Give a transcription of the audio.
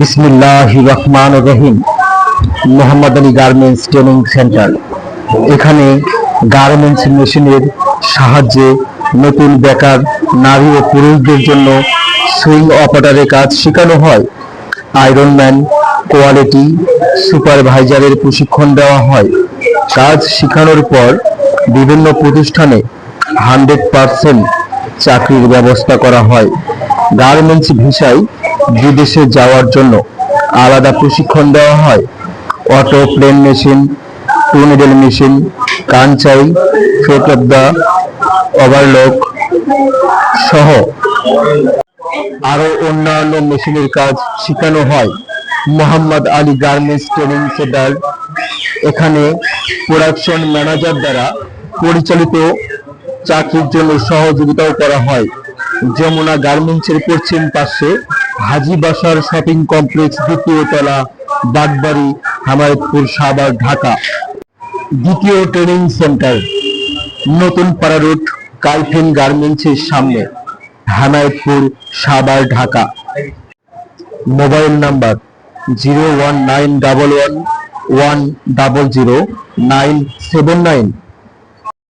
বিসমিল্লাহ রহমান রহিম Mohammad Ali garments training centre. এখানে গার্মেন্টস মেশিনের সাহায্যে নতুন বেকার, নারী ও পুরুষদের জন্য সুইং অপারেটরের কাজ শেখানো হয়। আয়রনম্যান কোয়ালিটি সুপারভাইজারের প্রশিক্ষণ দেওয়া হয়। কাজ শেখানোর পর বিভিন্ন প্রতিষ্ঠানে হান্ড্রেড পার্সেন্ট চাকরির ব্যবস্থা করা হয়। গার্মেন্টস ভিসায় বিদেশে যাওয়ার জন্য আলাদা প্রশিক্ষণ দেওয়া হয়। Auto, plain machine two needle machine Kansai the overlock সহ আরও অন্যান্য মেশিনের কাজ শেখানো হয়। Mohammad Ali garments training centre, এখানে প্রোডাকশন ম্যানেজার দ্বারা পরিচালিত চাকরির জন্য সহযোগিতাও করা হয়। যমুনা গার্মেন্টসের পশ্চিম পাশে হাজি বাসার শপিং কমপ্লেক্স দ্বিতীয় তলা, বাগবাড়ি, হামায়তপুর সাভার ঢাকা। দ্বিতীয় ট্রেনিং সেন্টার নতুন পাড়া রুট কালফিন গার্মেন্টসের সামনে, Hemayetpur Savar Dhaka. Mobile number zero one nine double one one double zero nine seven nine.